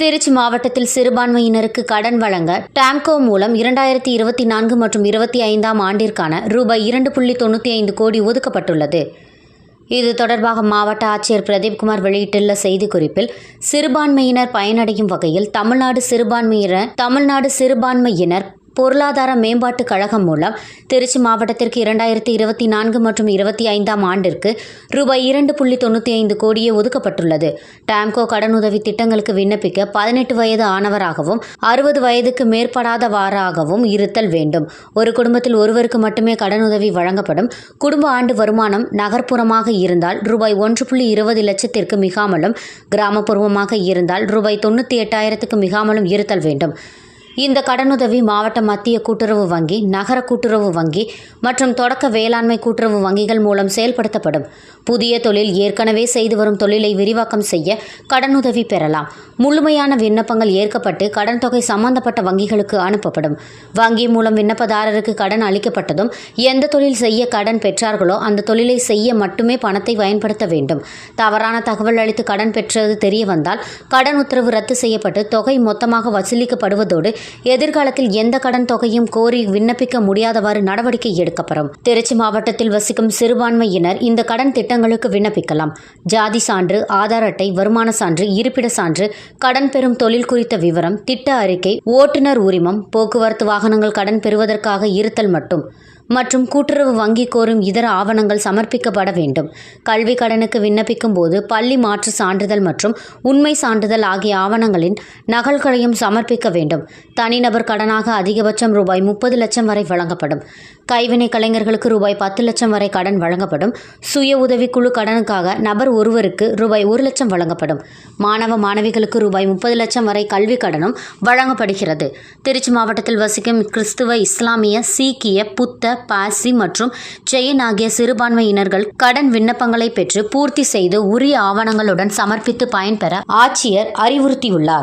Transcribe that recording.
திருச்சி மாவட்டத்தில் சிறுபான்மையினருக்கு கடன் வழங்க டாம்கோ மூலம் இரண்டாயிரத்தி இருபத்தி நான்கு மற்றும் இருபத்தி ஐந்தாம் ஆண்டிற்கான ரூபாய் இரண்டு புள்ளி தொண்ணூற்றி ஐந்து கோடி ஒதுக்கப்பட்டுள்ளது. இது தொடர்பாக மாவட்ட ஆட்சியர் பிரதீப்குமார் வெளியிட்டுள்ள செய்திக்குறிப்பில் சிறுபான்மையினர் பயனடையும் வகையில் தமிழ்நாடு சிறுபான்மையினர் தமிழ்நாடு சிறுபான்மையினர் பொருளாதார மேம்பாட்டுக் கழகம் மூலம் திருச்சி மாவட்டத்திற்கு இரண்டாயிரத்தி இருபத்தி நான்கு மற்றும் இருபத்தி ஐந்தாம் ஆண்டிற்கு ரூபாய் இரண்டு புள்ளி தொண்ணூற்றி ஐந்து கோடியே ஒதுக்கப்பட்டுள்ளது. டாம்கோ கடனுதவி திட்டங்களுக்கு விண்ணப்பிக்க பதினெட்டு வயது ஆனவராகவும் அறுபது வயதுக்கு மேற்படாதவாறாகவும் இருத்தல் வேண்டும். ஒரு குடும்பத்தில் ஒருவருக்கு மட்டுமே கடனுதவி வழங்கப்படும். குடும்ப ஆண்டு வருமானம் நகர்ப்புறமாக இருந்தால் ரூபாய் ஒன்று புள்ளி இருபது லட்சத்திற்கு மிகாமலும் கிராமப்புறமாக இருந்தால் ரூபாய் தொண்ணூற்றி எட்டாயிரத்துக்கு மிகாமலும் இருத்தல் வேண்டும். இந்த கடனுதவி மாவட்ட மத்திய கூட்டுறவு வங்கி நகர கூட்டுறவு வங்கி மற்றும் தொடக்க வேளாண்மை கூட்டுறவு வங்கிகள் மூலம் செயல்படுத்தப்படும். புதிய தொழில் ஏற்கனவே செய்து வரும் தொழிலை விரிவாக்கம் செய்ய கடனுதவி பெறலாம். முழுமையான விண்ணப்பங்கள் ஏற்கப்பட்டு கடன் தொகை சம்பந்தப்பட்ட வங்கிகளுக்கு அனுப்பப்படும். வங்கி மூலம் விண்ணப்பதாரருக்கு கடன் அளிக்கப்பட்டதும் எந்த தொழில் செய்ய கடன் பெற்றார்களோ அந்த தொழிலை செய்ய மட்டுமே பணத்தை பயன்படுத்த வேண்டும். தவறான தகவல் அளித்து கடன் பெற்றது தெரிய வந்தால் கடன் உத்தரவு ரத்து செய்யப்பட்டு தொகை மொத்தமாக வசூலிக்கப்படுவதோடு எதிர்காலத்தில் எந்த கடன் தொகையும் கோரி விண்ணப்பிக்க முடியாதவாறு நடவடிக்கை எடுக்கப்படும். திருச்சி மாவட்டத்தில் வசிக்கும் சிறுபான்மையினர் இந்த கடன் திட்டங்களுக்கு விண்ணப்பிக்கலாம். ஜாதி சான்று ஆதார் அட்டை வருமான சான்று இருப்பிட சான்று கடன் பெறும் தொழில் குறித்த விவரம் திட்ட அறிக்கை ஓட்டுநர் உரிமம் போக்குவரத்து வாகனங்கள் கடன் பெறுவதற்காக இருத்தல் மட்டும். மற்றும் கூட்டுறவு வங்கி கோரும் இதர ஆவணங்கள் சமர்ப்பிக்கப்பட வேண்டும். கல்வி கடனுக்கு விண்ணப்பிக்கும் போது பள்ளி மாற்று சான்றிதழ் மற்றும் உண்மை சான்றிதழ் ஆகிய ஆவணங்களின் நகல்களையும் சமர்ப்பிக்க வேண்டும். தனிநபர் கடனாக அதிகபட்சம் ரூபாய் முப்பது லட்சம் வரை வழங்கப்படும். கைவினை கலைஞர்களுக்கு ரூபாய் பத்து லட்சம் வரை கடன் வழங்கப்படும். சுய உதவிக்குழு கடனுக்காக நபர் ஒருவருக்கு ரூபாய் ஒரு லட்சம் வழங்கப்படும். மாணவ மாணவிகளுக்கு ரூபாய் முப்பது லட்சம் வரை கல்வி கடனும் வழங்கப்படுகிறது. திருச்சி மாவட்டத்தில் வசிக்கும் கிறிஸ்துவ இஸ்லாமிய சீக்கிய புத்த பாசி மற்றும் செயின் ஆகிய சிறுபான்மையினர்கள் கடன் விண்ணப்பங்களை பெற்று பூர்த்தி செய்து உரிய ஆவணங்களுடன் சமர்ப்பித்து பயன்பெற ஆட்சியர் அறிவுறுத்தியுள்ளார்.